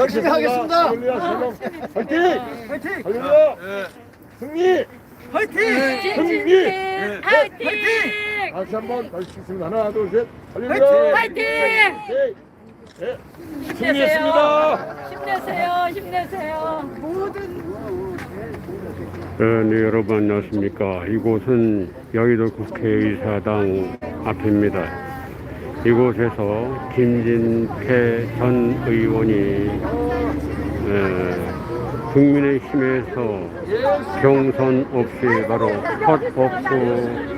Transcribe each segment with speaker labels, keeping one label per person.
Speaker 1: 열심히 하겠습니다.
Speaker 2: 할렐루야 샬롬 화이팅! 화이팅! 할렐루야 승리! 승리!
Speaker 3: 화이팅!
Speaker 2: 다시 한번 가르치겠습니다 하나 둘 셋 할렐루야
Speaker 3: 화이팅!
Speaker 2: 네. 네.
Speaker 3: 힘내세요.
Speaker 2: 승리했습니다
Speaker 3: 힘내세요. 힘내세요.
Speaker 4: 네, 여러분 안녕하십니까. 이곳은 여의도 국회의사당 앞입니다. 이곳에서 김진태 전 의원이 에, 국민의힘에서 경선 없이 바로 컷오프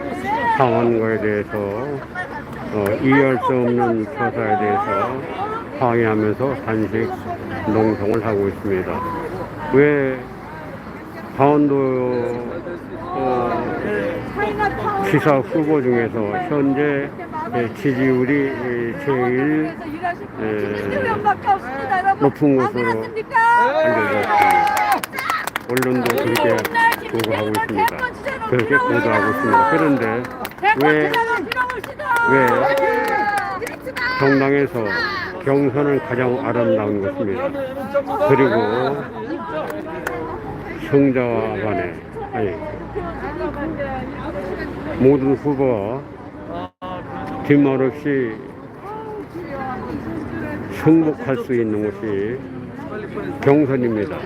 Speaker 4: 당한 거에 대해서 어, 이해할 수 없는 처사에 대해서 항의하면서 단식 농성을 하고 있습니다. 왜 강원도 어, 지사 후보 중에서 현재 예, 지지율이 예, 제일 예, 높은 있습니다. 언론도 그렇게 보도하고 있습니다. 그렇게 보도하고 있습니다. 그런데 왜, 왜 정당에서 경선은 가장 아름다운 것입니다. 그리고 성자와 간에 아니 모든 후보가 뒷말 없이 승복할 수 있는 것이 경선입니다.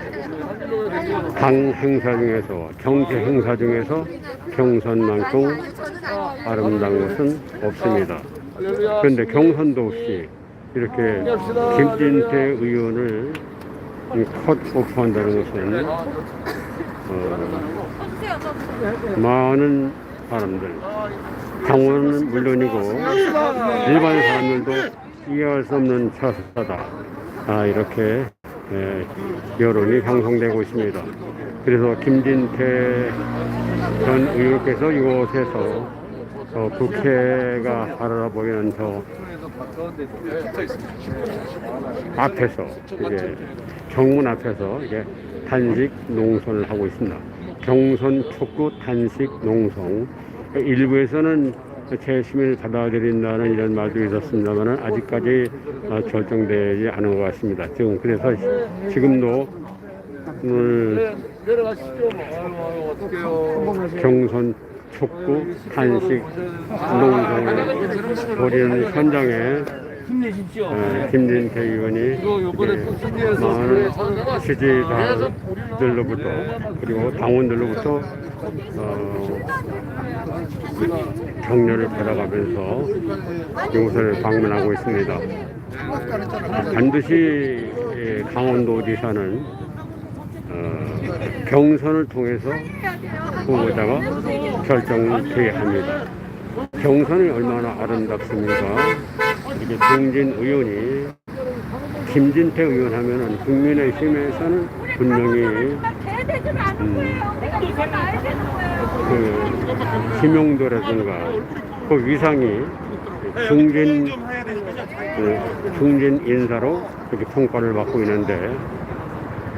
Speaker 4: 당 행사 중에서 경제 행사 중에서 경선만큼 아름다운 것은 없습니다. 그런데 경선도 없이 이렇게 김진태 의원을 컷 오프한다는 것은 어, 많은 사람들 당원은 물론이고 일반 사람들도 이해할 수 없는 처사다 아, 이렇게 예, 여론이 형성되고 있습니다. 그래서 김진태 전 의원께서 이곳에서 어, 국회가 바라보이는 저 앞에서 이제 정문 앞에서 이제 단식 농성을 하고 있습니다. 경선 촉구 단식 농성 일부에서는 재심을 받아들인다는 이런 말도 있었습니다만 아직까지 어, 결정되지 않은 것 같습니다. 지금 그래서 시- 지금도 오늘 경선 촉구 단식 농성을 벌이는 현장에
Speaker 2: 힘내십시오
Speaker 4: 어, 김진태 의원이 이제 많은 지지자들로부터 그리고 당원들로부터 어, 격려를 받아가면서 이곳을 방문하고 있습니다. 반드시 예, 강원도 지사는 어, 경선을 통해서 후보자가 결정돼야 합니다. 경선이 얼마나 아름답습니까? 이게 동진 의원이 김진태 의원 하면은 국민의힘에서는 분명히 그 김용도라든가 그 위상이 중진 그 중진 인사로 그렇게 평가를 받고 있는데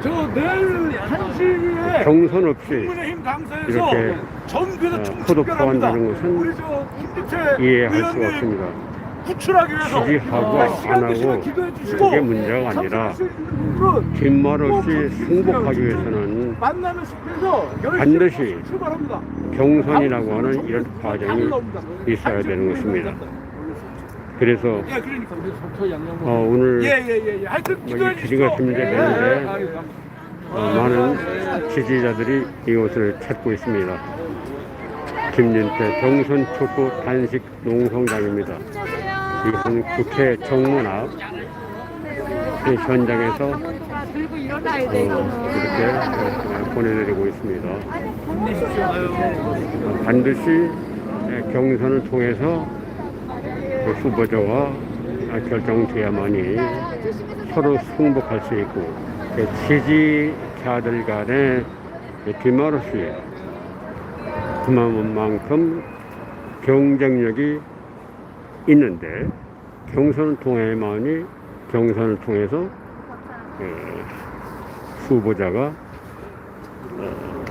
Speaker 1: 저 내일 1시에
Speaker 4: 경선 없이 이렇게 어,
Speaker 1: 총특별합니다.
Speaker 4: 포독포한다는 것은 이해할 수가 없습니다.
Speaker 1: 구출하기 위해서
Speaker 4: 지지하고
Speaker 1: 아, 시간
Speaker 4: 안 하고 그게 문제가 아니라 뒷말 없이 승복하기 위해서는
Speaker 1: 만나는 숲에서 10시에
Speaker 4: 반드시. 경선이라고 하는 이런 과정이 있어야 되는 것입니다. 그래서
Speaker 1: 예, 그러니까.
Speaker 4: 어, 오늘
Speaker 1: 예, 예, 주시고.
Speaker 4: 기회가 준비되는데 어, 많은 지지자들이 이곳을 찾고 있습니다. 김진태 경선 촉구 단식 농성장입니다. 이것은 국회 정문 앞이 현장에서
Speaker 3: 어, 돼.
Speaker 4: 이렇게 어, 보내드리고 있습니다. 어, 반드시 예, 경선을 통해서 그 후보자와 결정돼야만이 서로 승복할 수 있고 그 지지자들 간에 뒷말 없이 그만큼 경쟁력이 있는데 경선을 통해만이 경선을 통해서 어, 후보자가 어,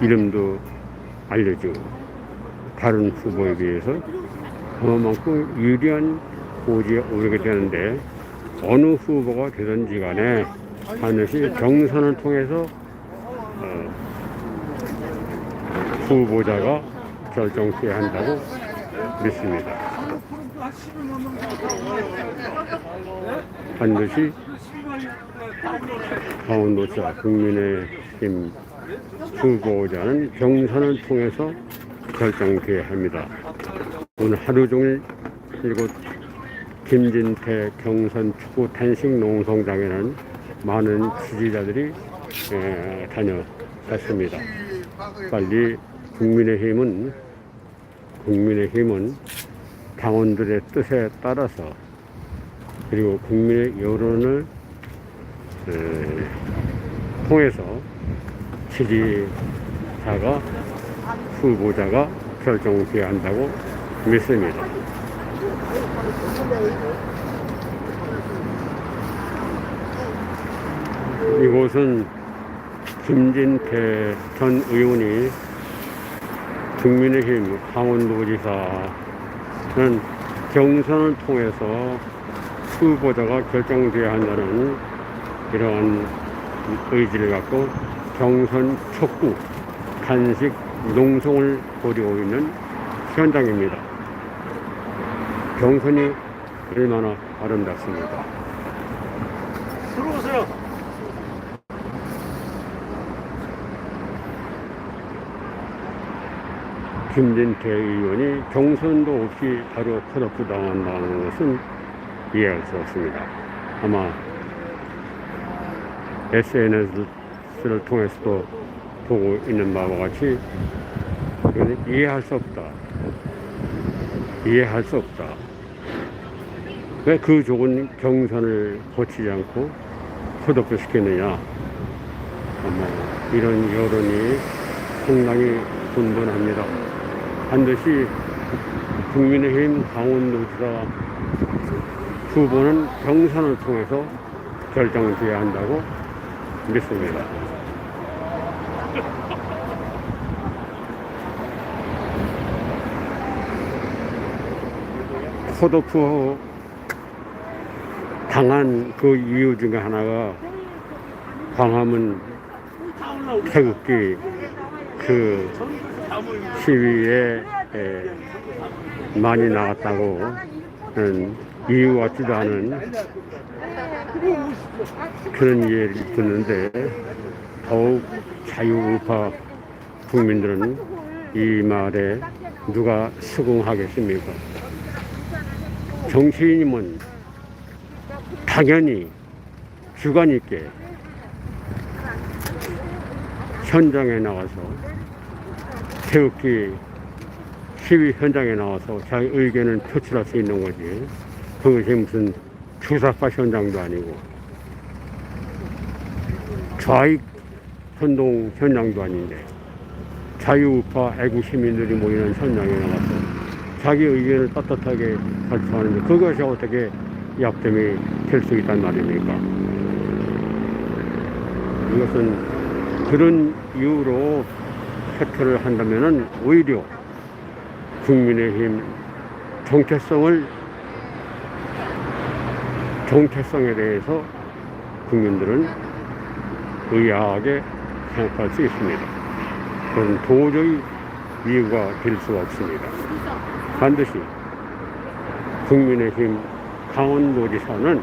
Speaker 4: 이름도 알려지고 다른 후보에 비해서 그만큼 유리한 고지에 오르게 되는데 어느 후보가 되든지 간에 반드시 경선을 통해서 어, 후보자가 결정돼야 한다고 믿습니다. 반드시 강원도지사 국민의힘 후보자는 경선을 통해서 결정돼야 합니다. 오늘 하루 종일 이곳 김진태 경선 축구 단식 농성장에는 많은 지지자들이 에, 다녀갔습니다. 빨리 국민의힘은 국민의힘은 당원들의 뜻에 따라서 그리고 국민의 여론을 에, 통해서 지지자가 후보자가 결정돼야 한다고 믿습니다. 이곳은 김진태 전 의원이 국민의힘 강원도지사는 경선을 통해서 후보자가 결정돼야 한다는 이러한 의지를 갖고 경선 촉구, 단식, 농성을 벌이고 있는 현장입니다. 경선이 얼마나 아름답습니까?
Speaker 2: 들어오세요.
Speaker 4: 김진태 의원이 경선도 없이 바로 컷오프 당한다는 것은 이해할 수 없습니다. 아마 SNS를 통해서도 보고 있는 바와 같이 이해할 수 없다. 이해할 수 없다. 왜 그 좋은 경선을 거치지 않고 컷오프 시켰느냐. 아마 이런 여론이 상당히 분분합니다. 반드시 국민의힘 강원도지사 후보는 경선을 통해서 결정돼야 한다고 믿습니다. 컷오프 당한 그 이유 중에 하나가 광화문 태극기 그 시위에 에, 많이 나갔다고 는 이유 같지도 않은 그런 이해를 듣는데 더욱 자유우파 국민들은 이 말에 누가 수긍하겠습니까? 정치인이면 당연히 주관 있게 현장에 나가서 태극기 시위 현장에 나와서 자기 의견을 표출할 수 있는 거지. 그것이 무슨 주사파 현장도 아니고 좌익 선동 현장도 아닌데 자유우파 애국 시민들이 모이는 현장에 나가서 자기 의견을 떳떳하게 발표하는데 그것이 어떻게 약점이 될 수 있단 말입니까? 이것은 그런 이유로 표출을 한다면은 오히려 국민의힘 정체성을 정체성에 대해서 국민들은 의아하게 생각할 수 있습니다. 그건 도저히 이유가 될 수가 없습니다. 반드시 국민의힘 강원도지사는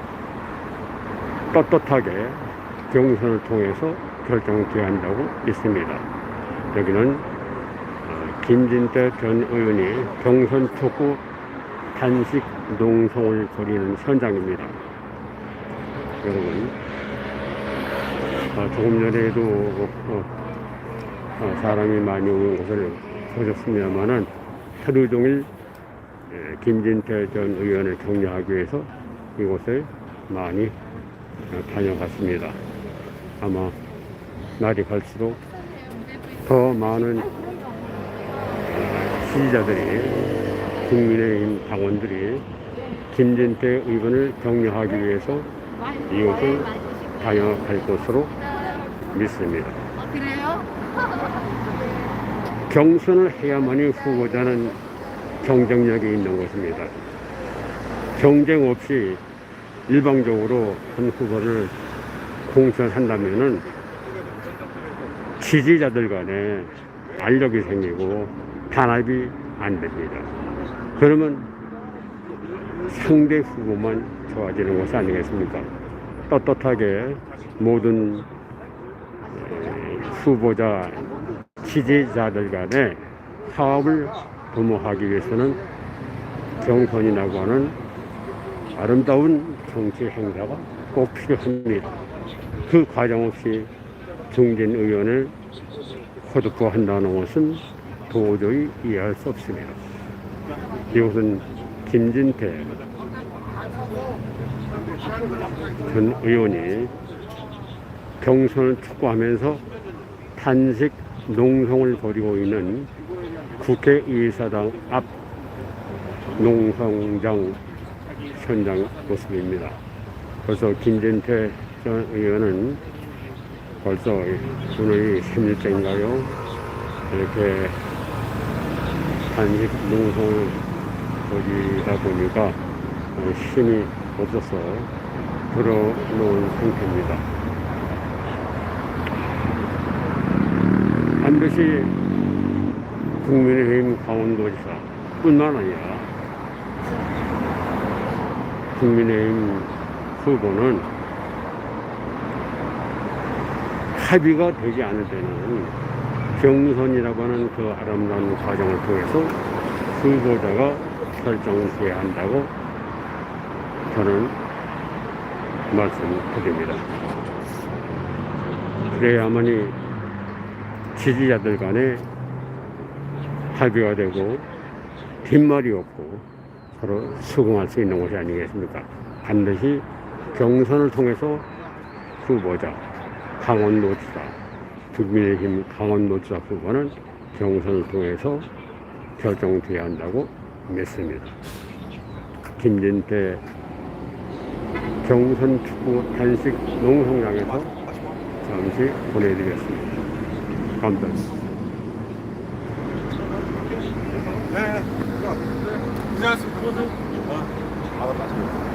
Speaker 4: 떳떳하게 경선을 통해서 결정돼야 한다고 믿습니다. 여기는 어, 김진태 전 의원이 경선 촉구 단식 농성을 벌이는 현장입니다. 여러분, 어, 조금 전에도 어, 어, 사람이 많이 오는 것을 보셨습니다만은 하루 종일 예, 김진태 전 의원을 격려하기 위해서 이곳에 많이 어, 다녀갔습니다. 아마 날이 갈수록 더 많은 어, 지지자들이 국민의힘 당원들이 김진태 의원을 격려하기 위해서 이곳을 다녀갈 것으로 믿습니다.
Speaker 3: 그래요?
Speaker 4: 경선을 해야만이 후보자는 경쟁력이 있는 것입니다. 경쟁 없이 일방적으로 한 후보를 공천한다면은 지지자들 간에 알력이 생기고 단합이 안 됩니다. 그러면 상대 후보만 좋아지는 것이 아니겠습니까? 떳떳하게 모든 에, 후보자 지지자들 간에 화합을 도모하기 위해서는 경선이라고 하는 아름다운 정치 행사가 꼭 필요합니다. 그 과정 없이 중진 의원을 호득부한다는 것은 도저히 이해할 수 없습니다. 이것은 김진태 전 의원이 경선을 촉구하면서 탄식 농성을 벌이고 있는 국회의사당 앞 농성장 현장 모습입니다. 벌써 김진태 전 의원은 벌써 오늘이 3일째인가요? 이렇게 단식 농성을 벌이다 보니까 어, 힘이 없어서 들어놓은 상태입니다. 반드시 국민의힘 강원도지사 뿐만 아니라 국민의힘 후보는 합의가 되지 않을 때는 경선이라고 하는 그 아름다운 과정을 통해서 후보자가 결정돼야 한다고 저는 말씀드립니다. 그래야만이 지지자들 간에 합의가 되고 뒷말이 없고 서로 수긍할 수 있는 것이 아니겠습니까? 반드시 경선을 통해서 후보자 강원노지사 국민의힘 강원노지사 후보는 경선을 통해서 결정돼야 한다고 믿습니다. 김진태 경선 축구 단식 농성장에서 잠시 보내드리겠습니다. 감사합니다.
Speaker 1: 네. 고생하셨습니다.